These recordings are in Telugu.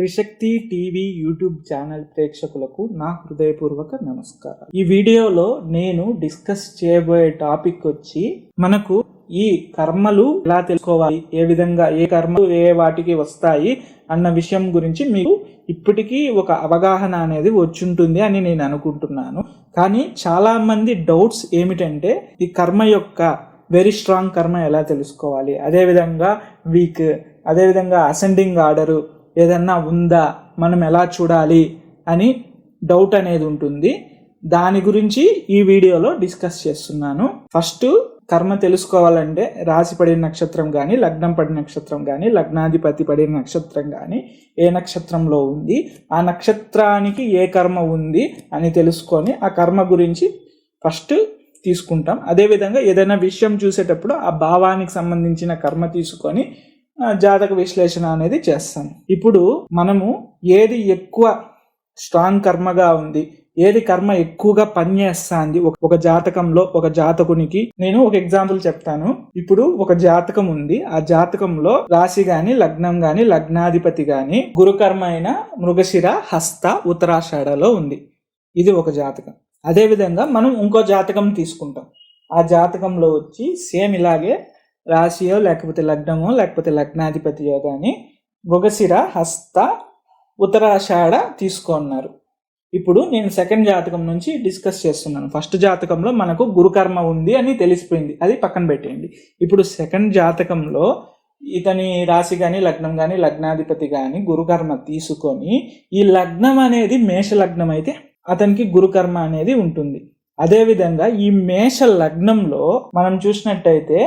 త్రిశక్తి టీవీ యూట్యూబ్ ఛానల్ ప్రేక్షకులకు నా హృదయపూర్వక నమస్కారం ఈ వీడియోలో నేను డిస్కస్ చేయబోయే టాపిక్ వచ్చి మనకు ఈ కర్మలు ఎలా తెలుసుకోవాలి? ఏ విధంగా ఏ కర్మలు ఏ వాటికి వస్తాయి? అన్న విషయం గురించి మీకు ఇప్పటికీ ఒక అవగాహన అనేది వచ్చుంటుంది అని నేను అనుకుంటున్నాను. కానీ చాలా మంది డౌట్స్ ఏమిటంటే ఈ కర్మ యొక్క వెరీ స్ట్రాంగ్ కర్మ ఎలా తెలుసుకోవాలి? అదేవిధంగా వీక్ అదేవిధంగా అసెండింగ్ ఆర్డరు ఏదన్నా ఉందా? మనం ఎలా చూడాలి? అని డౌట్ అనేది ఉంటుంది. దాని గురించి ఈ వీడియోలో డిస్కస్ చేస్తున్నాను. ఫస్ట్ కర్మ తెలుసుకోవాలంటే రాశి పడిన నక్షత్రం కానీ లగ్నం పడిన నక్షత్రం కానీ లగ్నాధిపతి పడిన నక్షత్రం కానీ ఏ నక్షత్రంలో ఉంది? ఆ నక్షత్రానికి ఏ కర్మ ఉంది అని తెలుసుకొని ఆ కర్మ గురించి ఫస్ట్ తీసుకుంటాం. అదేవిధంగా ఏదైనా విషయం చూసేటప్పుడు ఆ భావానికి సంబంధించిన కర్మ తీసుకొని జాతక విశ్లేషణ అనేది చేస్తాం. ఇప్పుడు మనము ఏది ఎక్కువ స్ట్రాంగ్ కర్మగా ఉంది ఏది కర్మ ఎక్కువగా పనిచేస్తుంది ఒక జాతకంలో ఒక జాతకునికి నేను ఒక ఎగ్జాంపుల్ చెప్తాను. ఇప్పుడు ఒక జాతకం ఉంది ఆ జాతకంలో రాశి గాని లగ్నం గాని లగ్నాధిపతి గాని గురుకర్మ అయిన మృగశిర హస్త ఉత్తరాషాఢలో ఉంది. ఇది ఒక జాతకం. అదేవిధంగా మనం ఇంకో జాతకం తీసుకుంటాం. ఆ జాతకంలో వచ్చి సేమ్ ఇలాగే రాశియో లేకపోతే లగ్నమో లేకపోతే లగ్నాధిపతియో కానీ మృగశిర హస్త ఉత్తరాషాఢ తీసుకున్నారు. ఇప్పుడు నేను సెకండ్ జాతకం నుంచి డిస్కస్ చేస్తున్నాను. ఫస్ట్ జాతకంలో మనకు గురుకర్మ ఉంది అని తెలిసిపోయింది. అది పక్కన పెట్టేయండి. ఇప్పుడు సెకండ్ జాతకంలో ఇతని రాశి కానీ లగ్నం కానీ లగ్నాధిపతి కానీ గురుకర్మ తీసుకొని ఈ లగ్నం అనేది మేష లగ్నం అయితే అతనికి గురుకర్మ అనేది ఉంటుంది. అదేవిధంగా ఈ మేష లగ్నంలో మనం చూసినట్టయితే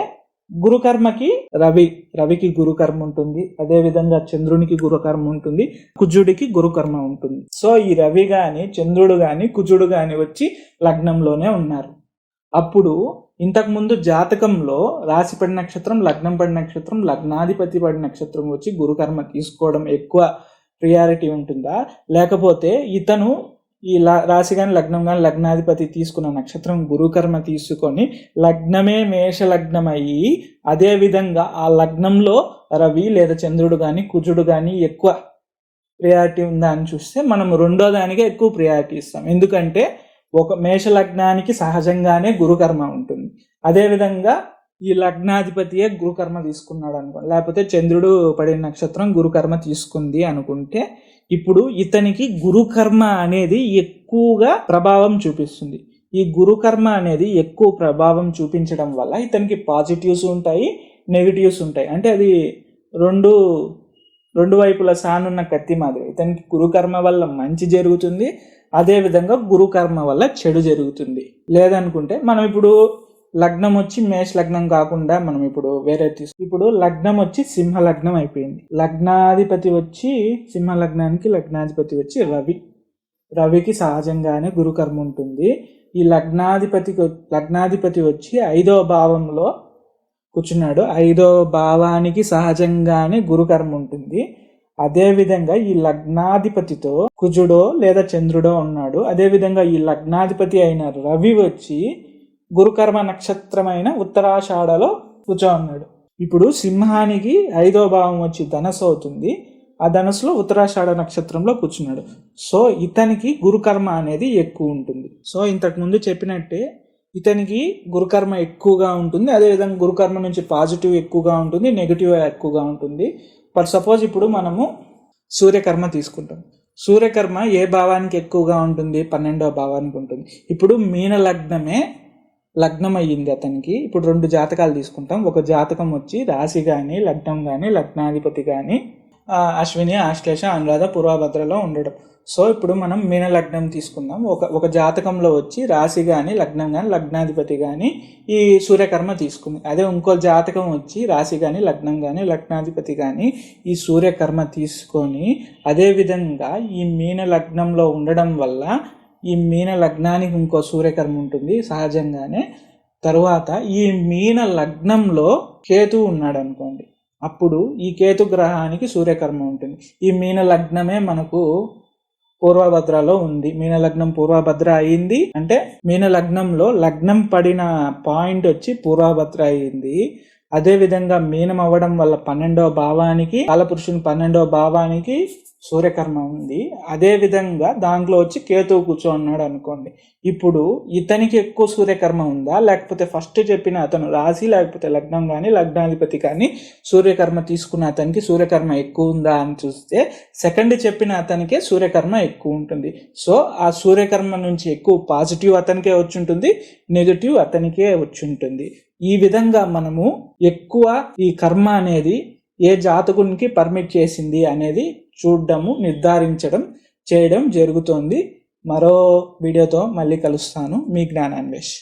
గురుకర్మకి రవి రవికి గురుకర్మ ఉంటుంది. అదే విధంగా చంద్రునికి గురుకర్మ ఉంటుంది. కుజుడికి గురుకర్మ ఉంటుంది. సో ఈ రవి గాని చంద్రుడు గాని కుజుడు గాని వచ్చి లగ్నంలోనే ఉన్నారు. అప్పుడు ఇంతకుముందు జాతకంలో రాశి పడి నక్షత్రం లగ్నం పడి నక్షత్రం లగ్నాధిపతి పడి నక్షత్రం వచ్చి గురుకర్మ తీసుకోవడం ఎక్కువ ప్రియారిటీ ఉంటుందా? లేకపోతే ఇతను ఈ రాశి కానీ లగ్నం కానీ లగ్నాధిపతి తీసుకున్న నక్షత్రం గురుకర్మ తీసుకొని లగ్నమే మేష లగ్నమయ్యి అయ్యి ఆ లగ్నంలో రవి లేదా చంద్రుడు కానీ కుజుడు కానీ ఎక్కువ ప్రియారిటీ ఉందా అని చూస్తే మనం రెండో దానికే ఎక్కువ ప్రియారిటీ ఇస్తాం. ఎందుకంటే ఒక మేష లగ్నానికి సహజంగానే గురుకర్మ ఉంటుంది. అదే విధంగా ఈ లగ్నాధిపతియే గురుకర్మ తీసుకున్నాడు అనుకో లేకపోతే చంద్రుడు పడిన నక్షత్రం గురుకర్మ తీసుకుంది అనుకుంటే ఇప్పుడు ఇతనికి గురుకర్మ అనేది ఎక్కువగా ప్రభావం చూపిస్తుంది. ఈ గురుకర్మ అనేది ఎక్కువ ప్రభావం చూపించడం వల్ల ఇతనికి పాజిటివ్స్ ఉంటాయి నెగిటివ్స్ ఉంటాయి. అంటే అది రెండు రెండు వైపుల సానున్న కత్తి మాదిరి. ఇతనికి గురుకర్మ వల్ల మంచి జరుగుతుంది అదేవిధంగా గురుకర్మ వల్ల చెడు జరుగుతుంది. లేదనుకుంటే మనం ఇప్పుడు లగ్నం వచ్చి మేష లగ్నం కాకుండా మనం ఇప్పుడు వేరే తీసుకు ఇప్పుడు లగ్నం వచ్చి సింహ లగ్నం అయిపోయింది. లగ్నాధిపతి వచ్చి సింహ లగ్నానికి లగ్నాధిపతి వచ్చి రవి. రవికి సహజంగానే గురుకర్మ ఉంటుంది. ఈ లగ్నాధిపతికి లగ్నాధిపతి వచ్చి ఐదవ భావంలో కూర్చున్నాడు. ఐదవ భావానికి సహజంగానే గురుకర్మ ఉంటుంది. అదేవిధంగా ఈ లగ్నాధిపతితో కుజుడో లేదా చంద్రుడో ఉన్నాడు. అదే విధంగా ఈ లగ్నాధిపతి అయిన రవి వచ్చి గురుకర్మ నక్షత్రమైన ఉత్తరాషాఢలో కూర్చో ఉన్నాడు ఇప్పుడు సింహానికి ఐదో భావం వచ్చి ధనస్సు అవుతుంది. ఆ ధనస్సులో ఉత్తరాషాఢ నక్షత్రంలో కూర్చున్నాడు. సో ఇతనికి గురుకర్మ అనేది ఎక్కువ ఉంటుంది. సో ఇంతకు ముందు చెప్పినట్టే ఇతనికి గురుకర్మ ఎక్కువగా ఉంటుంది. అదేవిధంగా గురుకర్మ నుంచి పాజిటివ్ ఎక్కువగా ఉంటుంది నెగిటివ్ ఎక్కువగా ఉంటుంది. ఫర్ సపోజ్ ఇప్పుడు మనము సూర్యకర్మ తీసుకుంటాం. సూర్యకర్మ ఏ భావానికి ఎక్కువగా ఉంటుంది? పన్నెండవ భావానికి ఉంటుంది. ఇప్పుడు మీన లగ్నమే లగ్నం అయ్యింది అతనికి. ఇప్పుడు రెండు జాతకాలు తీసుకుంటాం. ఒక జాతకం వచ్చి రాశి కానీ లగ్నం కానీ లగ్నాధిపతి కానీ అశ్విని ఆశ్లేష అనురాధ పూర్వభద్రలో ఉండడం. సో ఇప్పుడు మనం మీన లగ్నం తీసుకుందాం. ఒక ఒక జాతకంలో వచ్చి రాశి కానీ లగ్నం కానీ లగ్నాధిపతి కానీ ఈ సూర్యకర్మ తీసుకుంది. అదే ఇంకో జాతకం వచ్చి రాశి కానీ లగ్నం కానీ లగ్నాధిపతి కానీ ఈ సూర్యకర్మ తీసుకొని అదే విధంగా ఈ మీన లగ్నంలో ఉండడం వల్ల ఈ మీన లగ్నానికి ఇంకో సూర్యకర్మ ఉంటుంది సహజంగానే. తరువాత ఈ మీన లగ్నంలో కేతు ఉన్నాడు అనుకోండి. అప్పుడు ఈ కేతు గ్రహానికి సూర్యకర్మ ఉంటుంది. ఈ మీన లగ్నమే మనకు పూర్వభద్రలో ఉంది. మీన లగ్నం పూర్వభద్ర అయింది అంటే మీన లగ్నంలో లగ్నం పడిన పాయింట్ వచ్చి పూర్వభద్ర అయింది. అదే విధంగా మీనం అవ్వడం వల్ల పన్నెండవ భావానికి కాలపురుషుని పన్నెండవ భావానికి సూర్యకర్మ ఉంది. అదే విధంగా దాంట్లో వచ్చి కేతువు కూర్చోన్నాడు అనుకోండి. ఇప్పుడు ఇతనికి ఎక్కువ సూర్యకర్మ ఉందా? లేకపోతే ఫస్ట్ చెప్పిన అతను రాశి లేకపోతే లగ్నం కానీ లగ్నాధిపతి కానీ సూర్యకర్మ తీసుకున్న అతనికి సూర్యకర్మ ఎక్కువ ఉందా అని చూస్తే సెకండ్ చెప్పిన అతనికే సూర్యకర్మ ఎక్కువ ఉంటుంది. సో ఆ సూర్యకర్మ నుంచి ఎక్కువ పాజిటివ్ అతనికే వచ్చి ఉంటుంది నెగిటివ్ అతనికే వచ్చి ఉంటుంది. ఈ విధంగా మనము ఎక్కువ ఈ కర్మ అనేది ఏ జాతకునికి పర్మిట్ చేసింది అనేది చూడడము నిర్ధారించడం చేయడం జరుగుతోంది. మరో వీడియోతో మళ్ళీ కలుస్తాను. మీ జ్ఞానాన్వేష్.